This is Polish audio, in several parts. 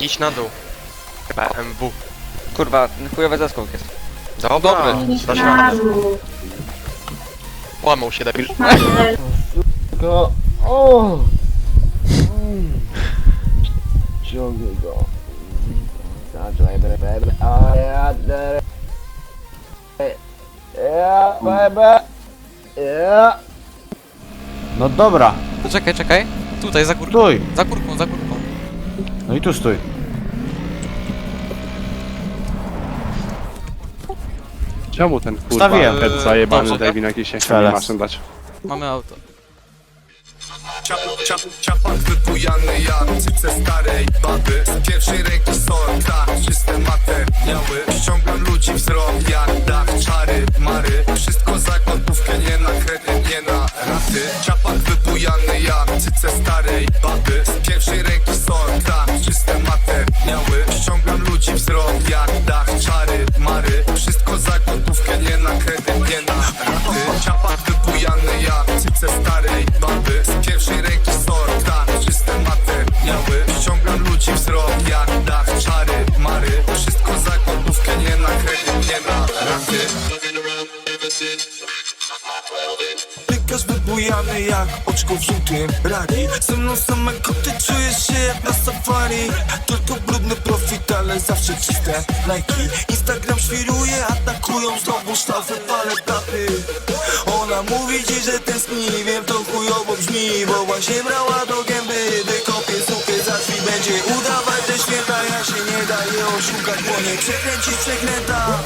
idź na dół. BMW. Kurwa, chujowy zaskok jest. Dobra, Dobry. dasz radę. Łamał się debil. Go. O! Mm. Ciągnij go. Zaczekaj, bebe. A ja dere. Ja, bebe. Ja. No dobra, To czekaj, czekaj. Tutaj, za górką. stój. Za górką, za górką. No i tu stój. Czemu ten kurwa Wstawiłem. head zajebany Dobrze. Devin jakiś się nie maszyn dać? Mamy auto. Ciap, ciap, ciapak wypujany jak cyce starej baby Z pierwszej ręki sorta, czyste materiały Ściągam ludzi wzrok Tykasz wybujany jak oczko w żółtym rari Ze mną same koty, czujesz się jak na safari. Tylko brudny profit, ale zawsze czyste Nike Instagram świruje, atakują znowu sztafy, palę daty Ona mówi ci, że tęskni, wiem to chujowo brzmi Bo właśnie brała do gęby, wykopię supy za drzwi Będzie udawać, że święta, ja się nie daję oszukać Bo nie przekręcisz przekręta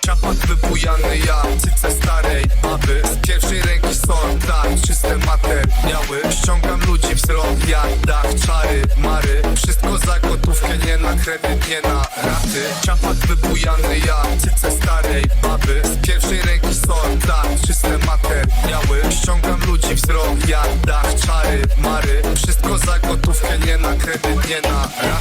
Ciapak wypujany jak cyce starej baby Z pierwszej ręki sorta, czyste materiały Ściągam ludzi wzrok. Jak dach, czary, mary. Wszystko za gotówkę, nie na kredyt, nie na raty. Ciapak wybujany jak cyce starej baby Z pierwszej ręki sorta, czyste materiały Ściągam ludzi wzrok. Jak dach, czary, mary. Wszystko za gotówkę, nie na kredyt, nie na raty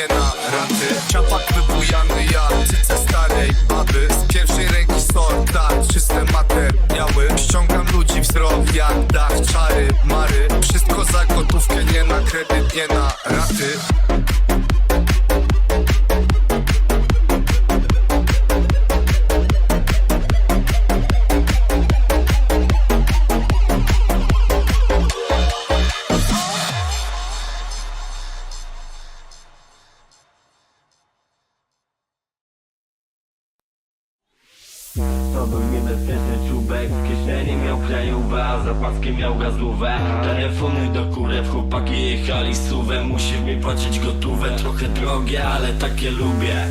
nie na raty. Ciapak wybujany jak cyce starej baby. Z pierwszej ręki sorta, czyste materiały Ściągam ludzi wzrok jak dach, czary, mary. Wszystko za gotówkę, nie na kredyt, nie na raty miał krajówę, za paskiem miał gazówę. Telefony do kurew, chłopaki jechali suwem Musisz mi płacić gotówę, trochę drogie, ale takie lubię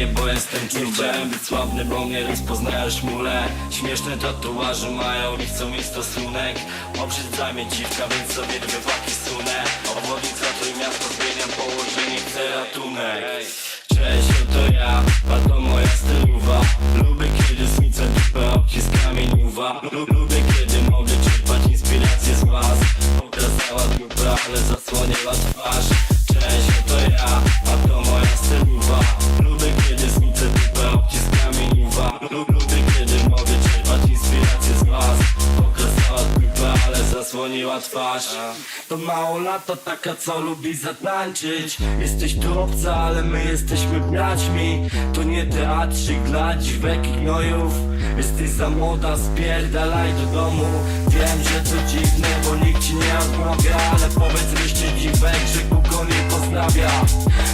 mnie, bo jestem czubek Chciałem być sławny, bo mnie rozpoznają szmule Śmieszne tatuaże mają i chcą mieć stosunek. Obrzydza mnie dziwka, więc sobie dwie waki sunę. Obwodnica miasto zmieniam położenie, chcę ratunek. Cześć, oto ja, a to moja stylowa Lubię kiedy smice dupę obciska mieniuwa Lu- Lubię kiedy mogę czerpać inspirację z was. Pokazała dupę, ale zasłoniła twarz Cześć, oto ja, a to moja stylowa Lubię kiedy smice dupę obciska mieniuwa Lu- Lubię kiedy mogę czerpać inspirację z was. Pokazała dupę, ale zasłoniła twarz. To mało lata taka co lubi zatańczyć. Jesteś tu ale my jesteśmy braćmi. To nie teatrzyk dla dziwek i gnojów. Jesteś za młoda, spierdalaj do domu. Wiem, że to dziwne, bo nikt ci nie odmawia Ale powiedz reszcie dziwek, pozdrawia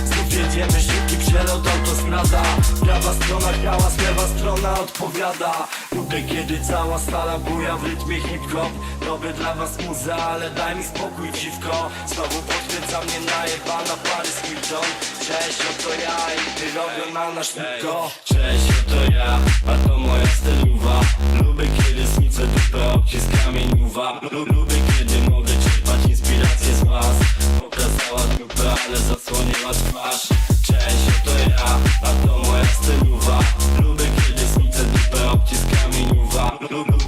Znów jedziemy szybki przelot autostrada Prawa strona hałas, lewa strona odpowiada. Lubię kiedy cała sala buja w rytmie hip-hop. Robię dla was muzę, ale daj mi spokój dziwko. Znowu podkręca mnie najebana Paris Hilton Cześć, oto ja i ty robią na nasz szybko Cześć, oto ja, a to moja stylowa Lubię kiedy smice dupę obciska mieniuwa Lu- Lubię kiedy mogę no, no.